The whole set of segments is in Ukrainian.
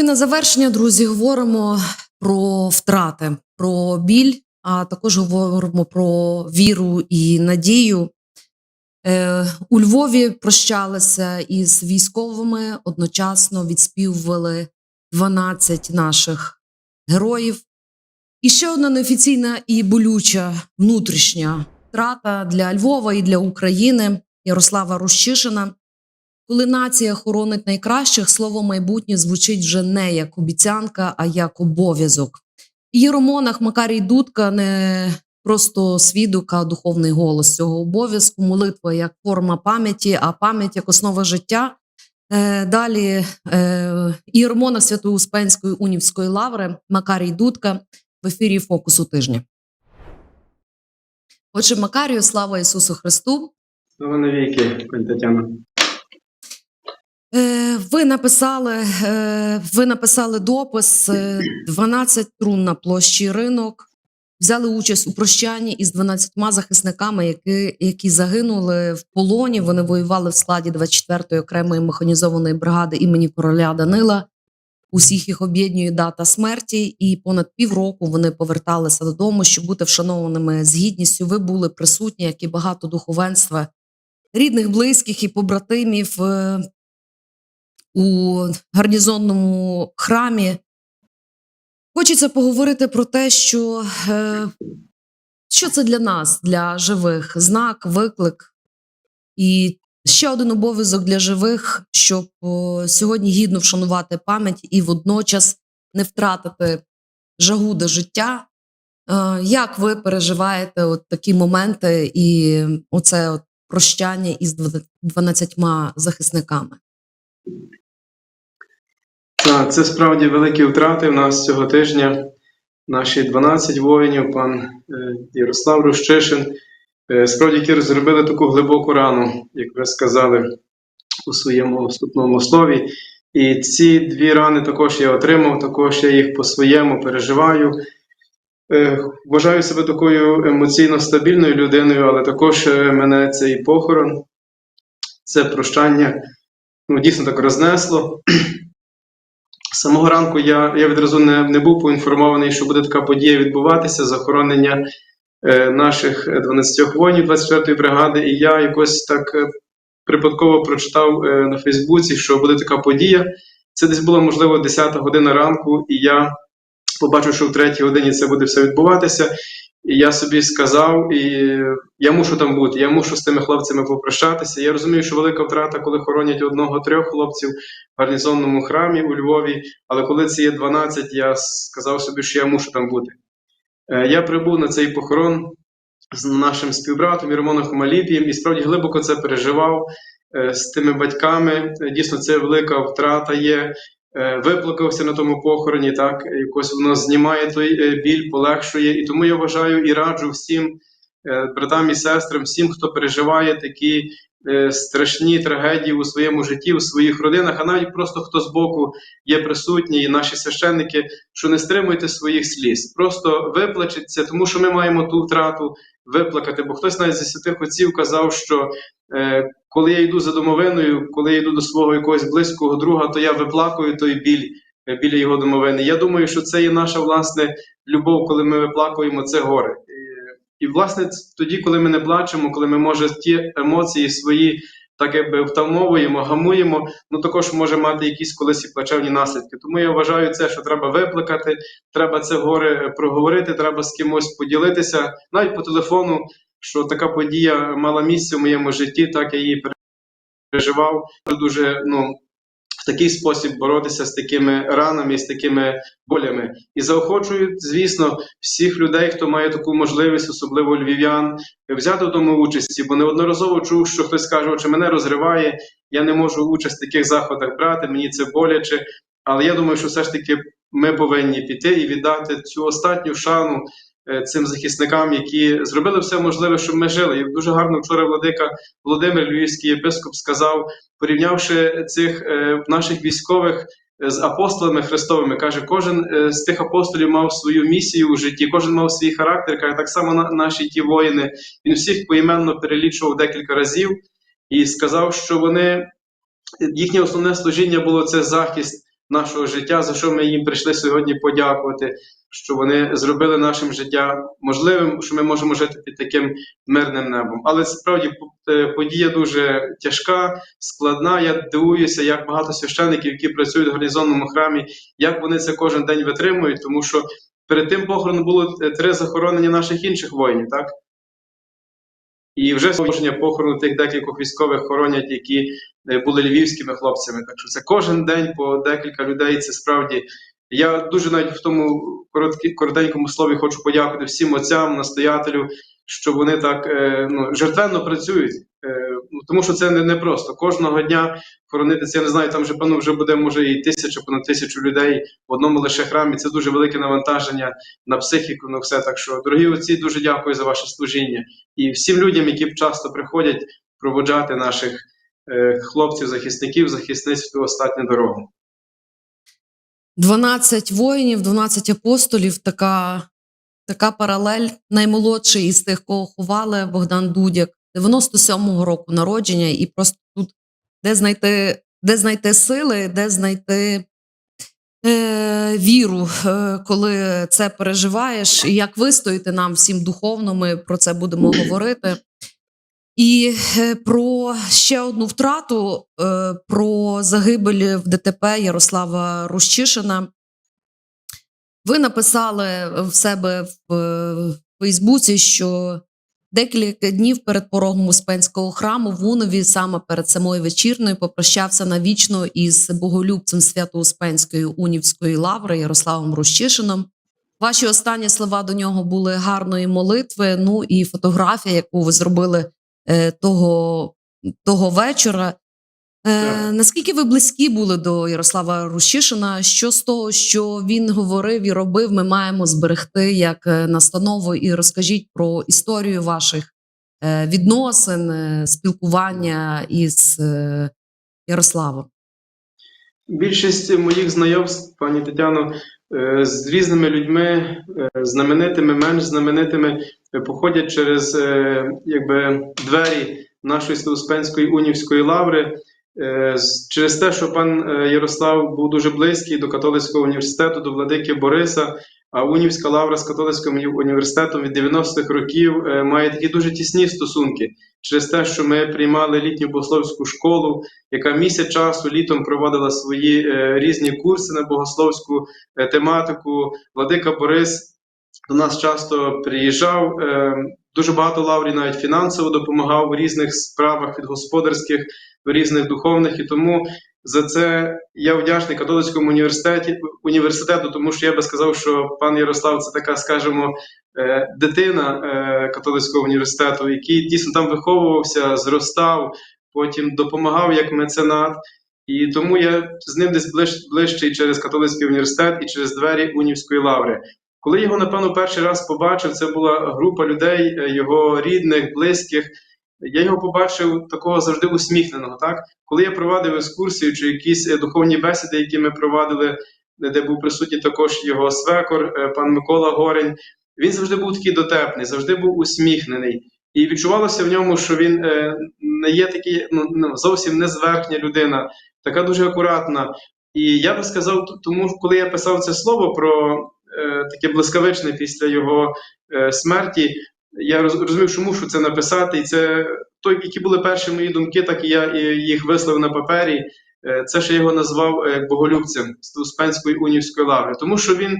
і на завершення, друзі, говоримо про втрати, про біль, а також говоримо про віру і надію. Е, у Львові прощалися із військовими, одночасно відспівували 12 наших героїв. І ще одна неофіційна і болюча внутрішня втрата для Львова і для України Ярослава Рущишина. Коли нація хоронить найкращих, слово майбутнє звучить вже не як обіцянка, а як обов'язок. І Єромонах Макарій Дудка не просто свідок, а духовний голос цього обов'язку, молитва як форма пам'яті, а пам'ять як основа життя. Е, Далі е, Єромонах Свято-Успенської унівської лаври Макарій Дудка в ефірі Фокусу тижня. Отже, Макарію, слава Ісусу Христу! Слава навіки, пані Тетяна. Е, Ви написали, е, ви написали допис е, 12 трун на площі ринок. Взяли участь у прощанні із 12 захисниками, які, які загинули в полоні. Вони воювали в складі 24-ї окремої механізованої бригади імені короля Данила. Усіх їх об'єднує дата смерті, і понад півроку вони поверталися додому, щоб бути вшанованими з гідністю. Ви були присутні, як і багато духовенства, рідних, близьких і побратимів е, у гарнізонному храмі. Хочеться поговорити про те, що, е, що це для нас, для живих, знак, виклик. І ще один обов'язок для живих, щоб о, сьогодні гідно вшанувати пам'ять і водночас не втратити жагу до життя. Е, як ви переживаєте от такі моменти і оце от прощання із 12 захисниками? Так, це справді великі втрати в нас цього тижня. Наші 12 воїнів, пан е, Ярослав Рущишин, е, справді, які зробили таку глибоку рану, як ви сказали у своєму вступному слові. І ці дві рани також я отримав, також я їх по-своєму переживаю. Е, Вважаю себе такою емоційно стабільною людиною, але також мене цей похорон, це прощання ну, дійсно так рознесло. З самого ранку я, я відразу не, не був поінформований, що буде така подія відбуватися, захоронення е, наших 12 воїнів 24-ї бригади, і я якось так е, припадково прочитав е, на Фейсбуці, що буде така подія. Це десь було, можливо, 10 година ранку, і я побачив, що в 3 годині це буде все відбуватися. І я собі сказав, і я мушу там бути, я мушу з тими хлопцями попрощатися. Я розумію, що велика втрата, коли хоронять одного-трьох хлопців в гарнізонному храмі у Львові, але коли це є 12, я сказав собі, що я мушу там бути. Е, Я прибув на цей похорон з нашим співбратом Єромоном Аліпієм і справді глибоко це переживав е, з тими батьками. Дійсно, це велика втрата є. Е, Виплакався на тому похороні, так якось воно знімає той е, біль, полегшує. І тому я вважаю і раджу всім е, братам і сестрам, всім, хто переживає такі страшні трагедії у своєму житті, у своїх родинах, а навіть просто хто збоку є присутній, і наші священники, що не стримуйте своїх сліз. Просто виплачеться, тому що ми маємо ту втрату виплакати. Бо хтось навіть зі святих отців казав, що е, коли я йду за домовиною, коли я йду до свого якогось близького друга, то я виплакую той біль е, біля його домовини. Я думаю, що це є наша власне любов, коли ми виплакуємо це горе. І, і власне, тоді, коли ми не плачемо, коли ми може ті емоції свої так якби втамовуємо, гамуємо, ну також може мати якісь колись і плачевні наслідки. Тому я вважаю це, що треба виплакати, треба це горе е, проговорити, треба з кимось поділитися, навіть по телефону, що така подія мала місце в моєму житті, так я її переживав. Дуже ну. В такий спосіб боротися з такими ранами, з такими болями. І заохочую, звісно, всіх людей, хто має таку можливість, особливо львів'ян, взяти в тому участі, бо неодноразово чув, що хтось каже, чи мене розриває, я не можу участь в таких заходах брати, мені це боляче. Але я думаю, що все ж таки ми повинні піти і віддати цю останню шану цим захисникам, які зробили все можливе, щоб ми жили. І дуже гарно вчора владика Володимир Львівський єпископ сказав, порівнявши цих е, наших військових з апостолами Христовими, каже, кожен е, з тих апостолів мав свою місію у житті, кожен мав свій характер. Каже, так само на, наші ті воїни. Він всіх поіменно перелічував декілька разів і сказав, що вони їхнє основне служіння було це захист нашого життя, за що ми їм прийшли сьогодні подякувати, що вони зробили наше життя можливим, що ми можемо жити під таким мирним небом. Але справді е, подія дуже тяжка, складна. Я дивуюся, як багато священиків, які працюють в гарнізонному храмі, як вони це кожен день витримують, тому що перед тим похороном було е, три захоронення наших інших воїнів, так? І вже служення похорону тих декількох військових хоронять, які е, були львівськими хлопцями. Так що це кожен день по декілька людей. Це справді. Я дуже навіть в тому короткі, коротенькому слові хочу подякувати всім отцям, настоятелю, що вони так е, ну, жертвенно працюють. Е, ну, тому що це не, не просто. Кожного дня хоронитися, я не знаю, там вже певно вже буде може і тисяча, понад тисячу людей в одному лише храмі. Це дуже велике навантаження на психіку, на все. Так що, дорогі отці, дуже дякую за ваше служіння і всім людям, які часто приходять проводжати наших е, хлопців, захисників, захисниць в ту останню дорогу. 12 воїнів, 12 апостолів. Така, така паралель. Наймолодший із тих, кого ховали, Богдан Дудяк, 97-го року народження, і просто тут де знайти, де знайти сили, де знайти е, віру, е, коли це переживаєш, і як вистояти нам всім духовно, ми про це будемо говорити. І е, про ще одну втрату, е, про загибель в ДТП Ярослава Рущишина. Ви написали в себе в е, Фейсбуці, що декілька днів перед порогом Успенського храму в Унові, саме перед самою вечірною, попрощався навічно із боголюбцем Свято-Успенської унівської лаври Ярославом Рущишином. Ваші останні слова до нього були гарної молитви. Ну і фотографія, яку ви зробили того, того вечора. Е, наскільки ви близькі були до Ярослава Рущишина? Що з того, що він говорив і робив, ми маємо зберегти як е, настанову? І розкажіть про історію ваших е, відносин, е, спілкування із е, Ярославом. Більшість моїх знайомств, пані Тетяно, е, з різними людьми, е, знаменитими, менш знаменитими, е, походять через е, якби, двері нашої Святоуспенської унівської лаври. Е, Через те, що пан е, Ярослав був дуже близький до католицького університету, до владики Бориса, а Унівська лавра з католицьким університетом від 90-х років е, має такі дуже тісні стосунки через те, що ми приймали літню богословську школу, яка місяць часу літом проводила свої е, різні курси на богословську е, тематику. Владика Борис до нас часто приїжджав. Дуже багато лаврів навіть фінансово допомагав в різних справах від господарських до різних духовних. І тому за це я вдячний католицькому університеті університету, тому що я би сказав, що пан Ярослав це така, скажімо, е, дитина е, католицького університету, який дійсно там виховувався, зростав, потім допомагав як меценат. І тому я з ним десь ближ, ближчий через католицький університет і через двері Унівської лаври. Коли його, напевно, перший раз побачив, це була група людей, е, його рідних, близьких. Я його побачив такого завжди усміхненого. Так, коли я провадив екскурсію чи якісь е, духовні бесіди, які ми провадили, де- де був присутній також його свекор, е, пан Микола Горень, він завжди був такий дотепний, завжди був усміхнений. І відчувалося в ньому, що він е, не є такий, ну, ну зовсім не зверхня людина, така дуже акуратна. І я би сказав, тому коли я писав це слово про е, таке блискавичне після його е, смерті, я роз, розумів, що мушу це написати. І це той, які були перші мої думки, так і я їх висловив на папері. Е, це я його назвав е, боголюбцем з Успенської унівської лаври, тому що він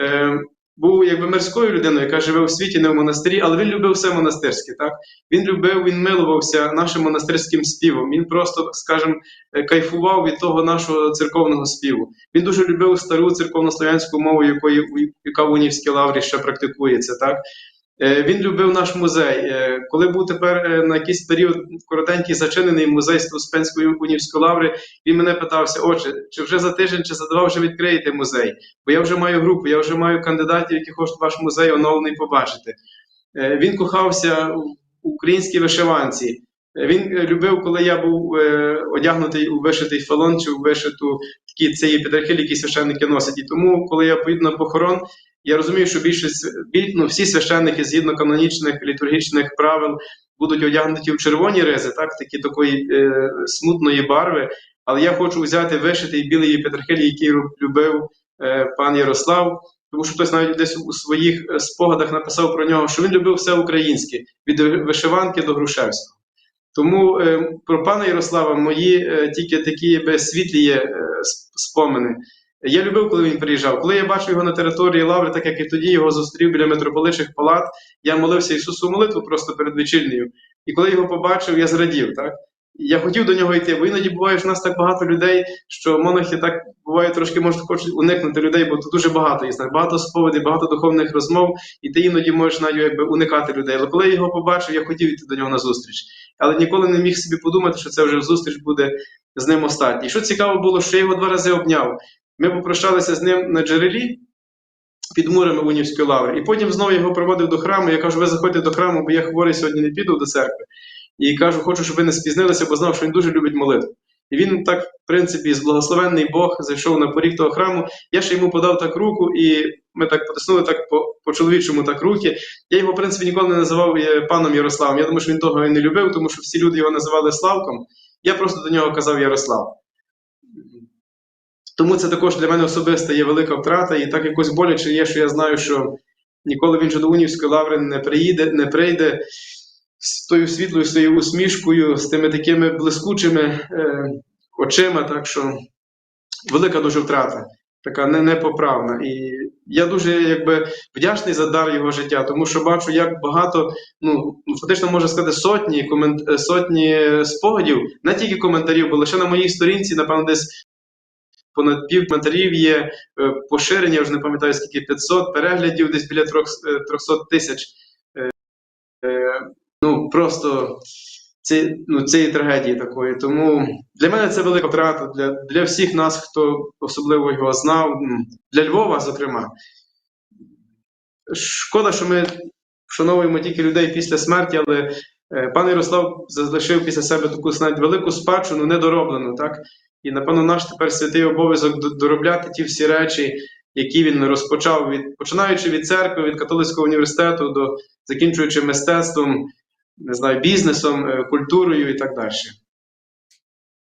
е, був якби мирською людиною, яка живе у світі, не в монастирі, але він любив все монастирське. Так він любив, він милувався нашим монастирським співом. Він просто, скажімо, е, кайфував від того нашого церковного співу. Він дуже любив стару церковнослов'янську мову, якої яка в Унівській лаврі ще практикується. Так він любив наш музей. Е, Коли був тепер е, на якийсь період коротенький зачинений музей Успенської унівської лаври, він мене питався: отже, чи вже за тиждень, чи за два вже відкриєте музей? Бо я вже маю групу, я вже маю кандидатів, які хочуть ваш музей оновлений побачити. Е, Він кохався в українській вишиванці. Е, Він е, любив, коли я був е, одягнутий у вишитий фалон чи у вишиту такі цієї підрахилі, які священники носять. І тому, коли я поїду на похорон, я розумію, що більшість біль- ну, всі священники згідно канонічних літургічних правил будуть одягнуті в червоні ризи, так, такі такої е, смутної барви. Але я хочу взяти вишитий білий єпитрахиль, який любив е, пан Ярослав, тому що хтось навіть десь у своїх е, спогадах написав про нього, що він любив все українське від вишиванки до Грушевського. Тому е, про пана Ярослава мої е, тільки такі якби, світлі є е, спомини. Я любив, коли він приїжджав. Коли я бачив його на території Лаври, так як і тоді його зустрів біля митрополичих палат, я молився Ісусу молитву просто перед вечірнею. І коли його побачив, я зрадів. Так? Я хотів до нього йти, бо іноді буває, що в нас так багато людей, що монахи так буває трошки можуть хочуть уникнути людей, бо тут дуже багато є, багато сповідей, багато духовних розмов, і ти іноді можеш навіть якби уникати людей. Але коли я його побачив, я хотів йти до нього на зустріч. Але ніколи не міг собі подумати, що це вже зустріч буде з ним остатній. І що цікаво було, що я його два рази обняв. Ми попрощалися з ним на джерелі під мурами Унівської лаври. І потім знову його проводив до храму. Я кажу, ви заходьте до храму, бо я хворий сьогодні не піду до церкви. І кажу, хочу, щоб ви не спізнилися, бо знав, що він дуже любить молитву. І він так, в принципі, з благословенний Бог зайшов на поріг того храму. Я ще йому подав так руку, і ми так потиснули так по, по чоловічому так руки. Я його, в принципі, ніколи не називав е, паном Ярославом. Я думаю, що він того і не любив, тому що всі люди його називали Славком. Я просто до нього казав Ярослав. Тому це також для мене особисто є велика втрата, і так якось боляче є, що я знаю, що ніколи він же до Унівської лаври не приїде, не прийде з тою світлою своєю усмішкою, з тими такими блискучими е, очима. Так що велика дуже втрата, така непоправна. І я дуже якби вдячний за дар його життя, тому що бачу, як багато, ну фактично можна сказати, сотні комент, сотні спогадів, не тільки коментарів, бо лише на моїй сторінці, напевно, десь понад пів коментарів є е, поширення, вже не пам'ятаю скільки 500 переглядів, десь біля е, 300 тисяч. Е, е, Ну просто ці, ну, цієї трагедії такої. Тому для мене це велика втрата, для, для всіх нас, хто особливо його знав, для Львова, зокрема. Шкода, що ми вшановуємо тільки людей після смерті, але е, пан Ярослав залишив після себе таку велику спадщину, недороблену, так? І, напевно, наш тепер святий обов'язок доробляти ті всі речі, які він розпочав, від, починаючи від церкви, від католицького університету, до закінчуючи мистецтвом, не знаю, бізнесом, е, культурою і так далі.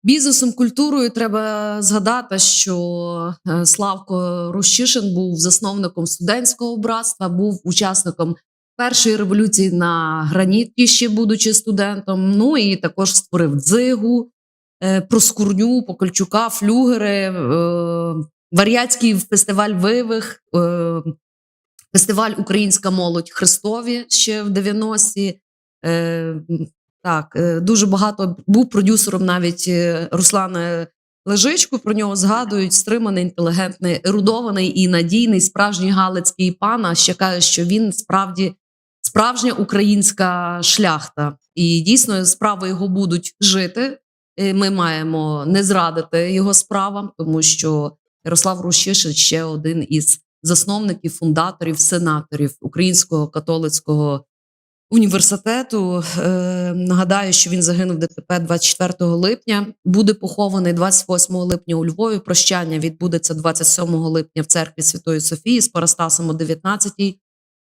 Бізнесом, культурою треба згадати, що е, Славко Рущишин був засновником студентського братства, був учасником першої революції на граніті, ще будучи студентом. Ну і також створив дзигу, Проскурню, Покольчука, Флюгери, е, Вар'яцький фестиваль Вивих, е, фестиваль Українська молодь Христові ще в 90-ті. Е, так, е, дуже багато був продюсером навіть е, Руслана Лежичко. Про нього згадують стриманий, інтелігентний, ерудований і надійний справжній галицький пан. А ще каже, що він справді справжня українська шляхта. І дійсно справи його будуть жити. Ми маємо не зрадити його справам, тому що Ярослав Рущишин ще один із засновників, фундаторів, сенаторів Українського католицького університету. Е, нагадаю, що він загинув в ДТП 24 липня. Буде похований 28 липня у Львові. Прощання відбудеться 27 липня в церкві Святої Софії з Парастасом о 19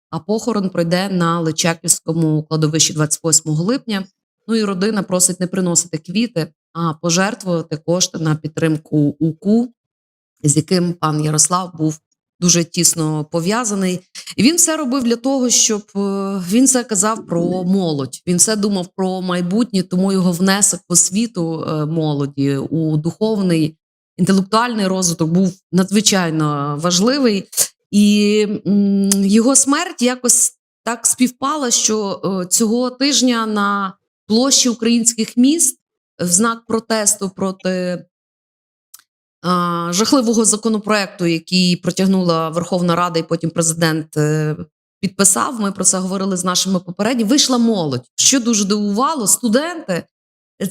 а похорон пройде на Личаківському кладовищі 28 липня. Ну і родина просить не приносити квіти, а пожертвувати кошти на підтримку УКУ, з яким пан Ярослав був дуже тісно пов'язаний. І він все робив для того, щоб е, він все казав про молодь. Він все думав про майбутнє, тому його внесок в освіту е, молоді у духовний інтелектуальний розвиток був надзвичайно важливий. І його смерть якось так співпала, що е, цього тижня на площі українських міст в знак протесту проти а, жахливого законопроекту, який протягнула Верховна Рада, і потім президент е, підписав. Ми про це говорили з нашими попередніми. Вийшла молодь. Що дуже дивувало, студенти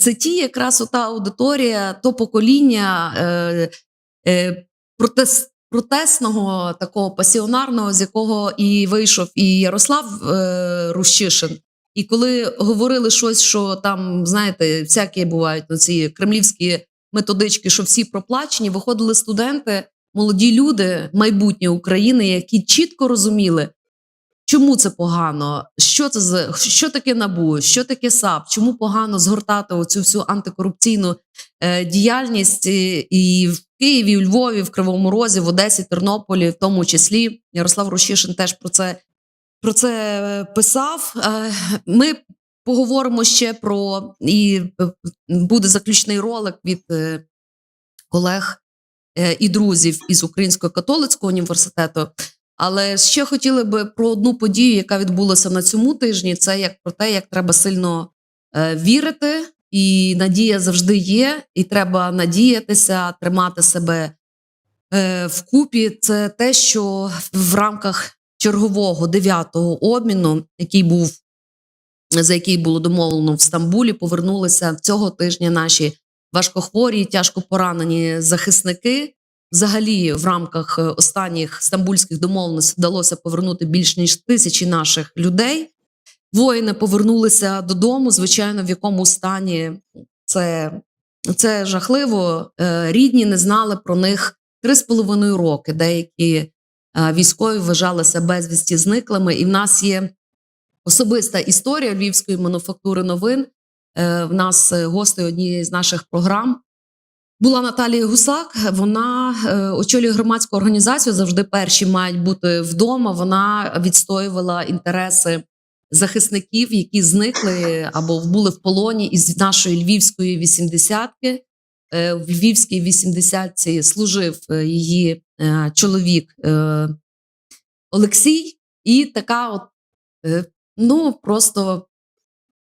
це ті, якраз ота аудиторія, то покоління е, е, протест, протестного, такого пасіонарного, з якого і вийшов і Ярослав е, Рущишин. І коли говорили щось, що там, знаєте, всякі бувають ну, ці кремлівські методички, що всі проплачені, виходили студенти, молоді люди, майбутнє України, які чітко розуміли, Чому це погано? Що це за що таке набу? Що таке САП? Чому погано згортати оцю всю антикорупційну е, діяльність і, і в Києві, і у Львові, в Кривому Розі, в Одесі, Тернополі, в тому числі Ярослав Рощишин теж про це про це писав. Е, Ми поговоримо ще про і е, буде заключний ролик від е, колег і друзів із Українського католицького університету. Але ще хотіли би про одну подію, яка відбулася на цьому тижні. Це як про те, як треба сильно вірити, і надія завжди є, і треба надіятися, тримати себе вкупі. Це те, що в рамках чергового дев'ятого обміну, який був за який було домовлено в Стамбулі, повернулися цього тижня наші важкохворі, тяжко поранені захисники. Взагалі, в рамках е, останніх стамбульських домовленостей вдалося повернути більш ніж тисячі наших людей. Воїни повернулися додому. Звичайно, в якому стані це, це жахливо. Е, Рідні не знали про них три з половиною роки. Деякі військові вважалися безвісті зниклими. І в нас є особиста історія львівської мануфактури новин. Е, В нас е, гостею однієї з наших програм була Наталія Гусак. Вона е, очолює громадську організацію. Завжди перші мають бути вдома. Вона відстоювала інтереси захисників, які зникли або були в полоні із нашої львівської вісімдесятки. В львівській вісімдесятці служив її чоловік е, Олексій, і така, от е, ну просто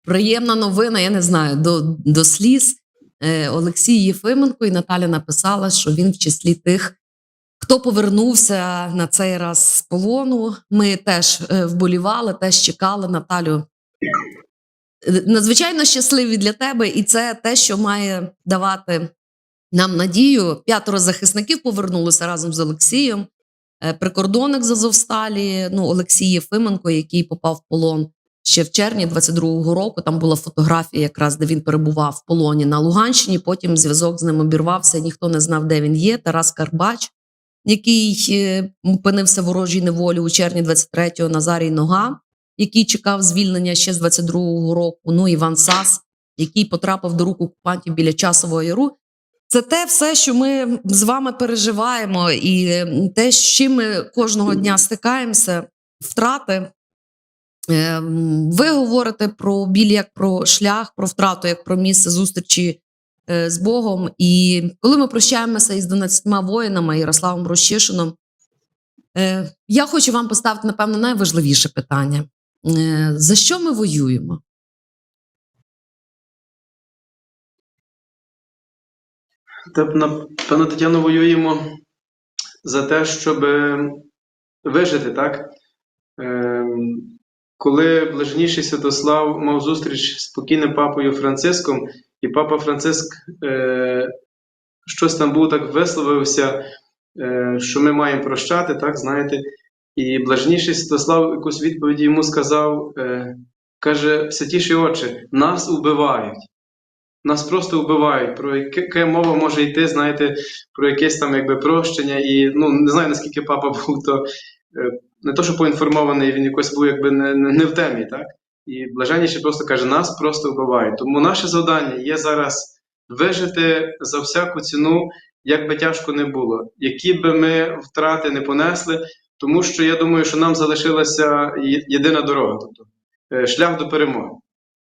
приємна новина. Я не знаю, до, до сліз. Е, Олексій Єфименко і Наталя написала, що він в числі тих, хто повернувся на цей раз з полону. Ми теж е, вболівали, теж чекали Наталю. е, Надзвичайно щасливі для тебе, і це те, що має давати нам надію. П'ятеро захисників повернулися разом з Олексієм. Е, Прикордонник з Азовсталі, ну Олексій Єфименко, який попав в полон ще в червні 22-го року. Там була фотографія, якраз де він перебував в полоні на Луганщині. Потім зв'язок з ним обірвався. Ніхто не знав, де він є. Тарас Карбач, який е, опинився ворожій неволі у червні 23-го, Назарій Нога, який чекав звільнення ще з 22-го року. Ну Іван Сас, який потрапив до рук окупантів біля часового яру. Це те все, що ми з вами переживаємо, і те, з чим ми кожного дня стикаємося, втрати. Е, Ви говорите про біль як про шлях, про втрату, як про місце зустрічі е, з Богом. І коли ми прощаємося із 12 воїнами Ярославом Рощишином, е, я хочу вам поставити, напевно, найважливіше питання: за що ми воюємо? Напевно, Тетяно, воюємо за те, щоб вижити, так? Ем, Коли блаженніший Святослав мав зустріч з покійним папою Франциском, і папа Франциск е, щось там був так висловився, е, що ми маємо прощати, так, знаєте. І блаженніший Святослав якусь відповідь йому сказав, е, каже, святіші очі, нас убивають. Нас просто вбивають. Про яке, мова може йти, знаєте, про якесь там якби прощення. І ну не знаю наскільки папа був то е, не то, що поінформований, він якось був якби не, не, в темі, так? І блаженніший просто каже, нас просто вбивають. Тому наше завдання є зараз вижити за всяку ціну, як би тяжко не було, які би ми втрати не понесли, тому що я думаю, що нам залишилася єдина дорога, тобто е, шлях до перемоги.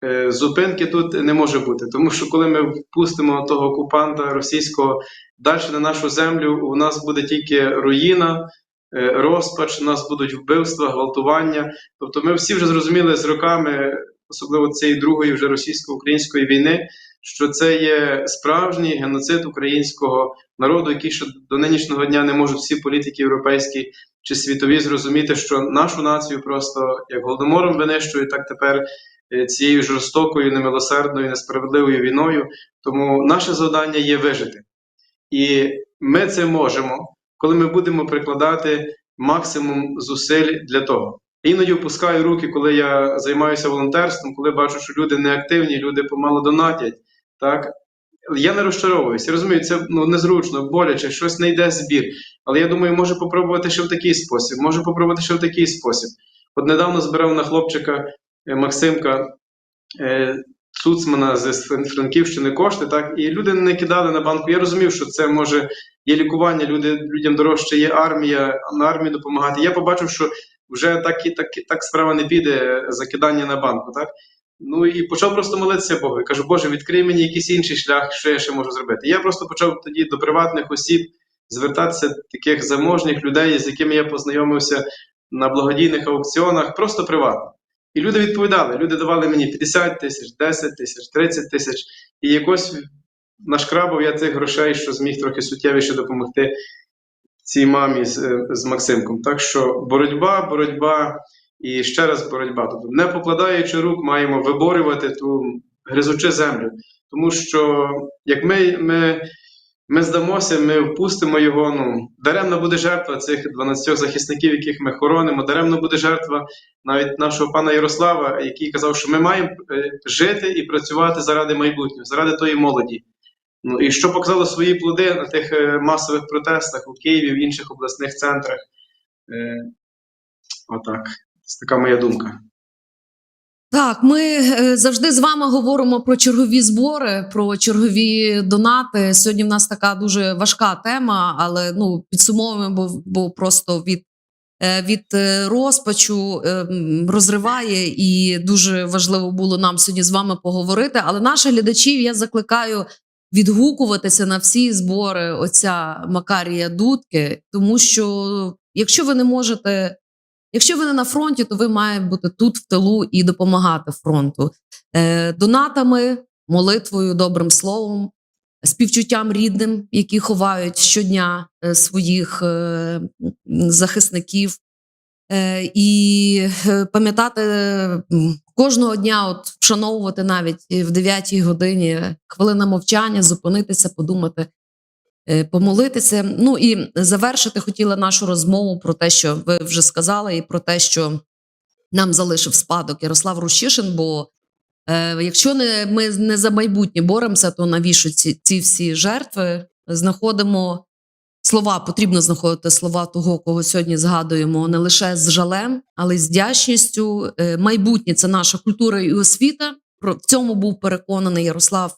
Е, Зупинки тут не може бути, тому що коли ми впустимо того окупанта російського далі на нашу землю, у нас буде тільки руїна, е, розпач, у нас будуть вбивства, гвалтування. Тобто, ми всі вже зрозуміли з роками, особливо цієї другої вже російсько-української війни, що це є справжній геноцид українського народу, який ще до нинішнього дня не можуть всі політики європейські чи світові зрозуміти, що нашу націю просто як голодомором винищують, так тепер цією жорстокою, немилосердною, несправедливою війною. Тому наше завдання є вижити. І ми це можемо, коли ми будемо прикладати максимум зусиль для того. Іноді опускаю руки, коли я займаюся волонтерством, коли бачу, що люди неактивні, люди помало донатять. Так? Я не розчаровуюся. Розумію, це ну, незручно, боляче, щось не йде збір. Але я думаю, може попробувати ще в такий спосіб, може попробувати ще в такий спосіб. От недавно збирав на хлопчика е, Максимка е, Цуцмана з Франківщини кошти, так, і люди не кидали на банку. Я розумів, що це може є лікування, люди, людям дорожче є армія, на армію допомагати. Я побачив, що вже так і так, так справа не піде е, закидання на банку. Так? Ну і почав просто молитися Богу. Я кажу, Боже, відкрий мені якийсь інший шлях, що я ще можу зробити. Я просто почав тоді до приватних осіб звертатися таких заможних людей, з якими я познайомився на благодійних аукціонах, просто приватно. І люди відповідали. Люди давали мені 50 тисяч, 10 тисяч, 30 тисяч. І якось нашкрабав я цих грошей, що зміг трохи суттєвіше допомогти цій мамі з, е, з Максимком. Так що боротьба, боротьба і ще раз боротьба. Тобто, не покладаючи рук, маємо виборювати ту гризучи землю. Тому що як ми, ми, ми здамося, ми впустимо його. Ну, даремно буде жертва цих 12 захисників, яких ми хоронимо, даремно буде жертва навіть нашого пана Ярослава, який казав, що ми маємо е, жити і працювати заради майбутнього, заради тої молоді. Ну і що показало свої плоди на тих е, масових протестах у Києві, в інших обласних центрах. Е, отак. Це така моя думка. Так, ми е, завжди з вами говоримо про чергові збори, про чергові донати. Сьогодні в нас така дуже важка тема, але ну підсумовуємо, бо, бо просто від, е, від е, розпачу е, розриває, і дуже важливо було нам сьогодні з вами поговорити. Але наших глядачів я закликаю відгукуватися на всі збори отця Макарія Дудки, тому що якщо ви не можете. Якщо ви не на фронті, то ви маєте бути тут в тилу і допомагати фронту е, донатами, молитвою, добрим словом, співчуттям рідним, які ховають щодня е, своїх е, захисників. Е, і е, пам'ятати кожного дня, от вшановувати навіть в 9 годині хвилина мовчання, зупинитися, подумати, е, помолитися. Ну і завершити хотіла нашу розмову про те, що ви вже сказали, і про те, що нам залишив спадок Ярослав Рущишин. Бо е, якщо не ми не за майбутнє боремося, то навіщо ці, ці всі жертви знаходимо слова? Потрібно знаходити слова того, кого сьогодні згадуємо, не лише з жалем, але й з вдячністю. Е, майбутнє це наша культура і освіта. Про в цьому був переконаний Ярослав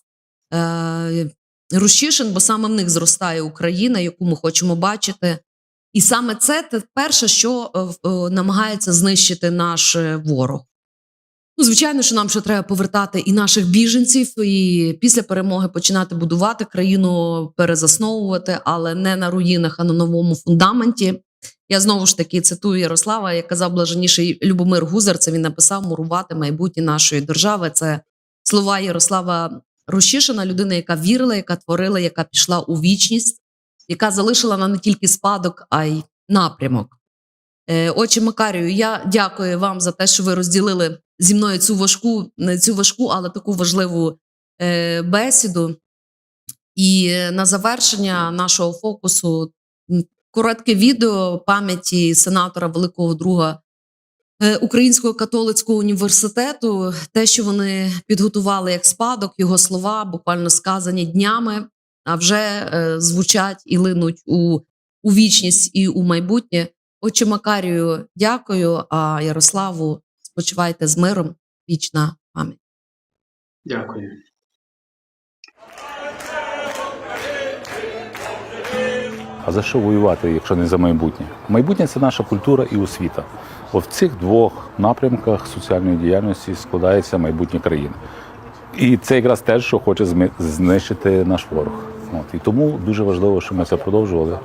е, Рущишин, бо саме в них зростає Україна, яку ми хочемо бачити. І саме це те перше, що е, е, намагається знищити наш е, ворог. Ну, звичайно, що нам ще треба повертати і наших біженців, і після перемоги починати будувати країну, перезасновувати, але не на руїнах, а на новому фундаменті. Я знову ж таки цитую Ярослава, як казав блаженніший Любомир Гузар. Це він написав мурувати майбутнє нашої держави. Це слова Ярослава Рощишина, людина, яка вірила, яка творила, яка пішла у вічність, яка залишила нам не тільки спадок, а й напрямок. Е, Отче Макарію, я дякую вам за те, що ви розділили зі мною цю важку, не цю важку, але таку важливу е, бесіду. І на завершення нашого фокусу коротке відео пам'яті сенатора великого друга Українського католицького університету. Те, що вони підготували як спадок, його слова, буквально сказані днями, а вже е, звучать і линуть у, у вічність і у майбутнє. Отче Макарію, дякую. А Ярославу, спочивайте з миром. Вічна пам'ять. Дякую. А за що воювати, якщо не за майбутнє? Майбутнє це наша культура і освіта. В цих двох напрямках соціальної діяльності складається майбутнє країни. І це якраз те, що хоче знищити наш ворог. От. І тому дуже важливо, що ми це продовжували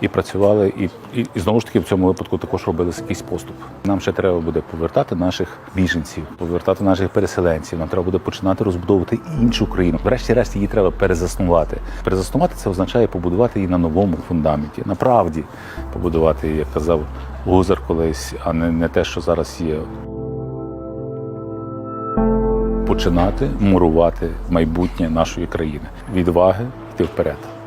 і працювали, і, і, і знову ж таки в цьому випадку також робили якийсь поступ. Нам ще треба буде повертати наших біженців, повертати наших переселенців. Нам треба буде починати розбудовувати іншу країну. Врешті-решт її треба перезаснувати. Перезаснувати це означає побудувати її на новому фундаменті. На правді побудувати, як казав Гузар колись, а не, не те, що зараз є. Починати мурувати майбутнє нашої країни. Відваги йти вперед.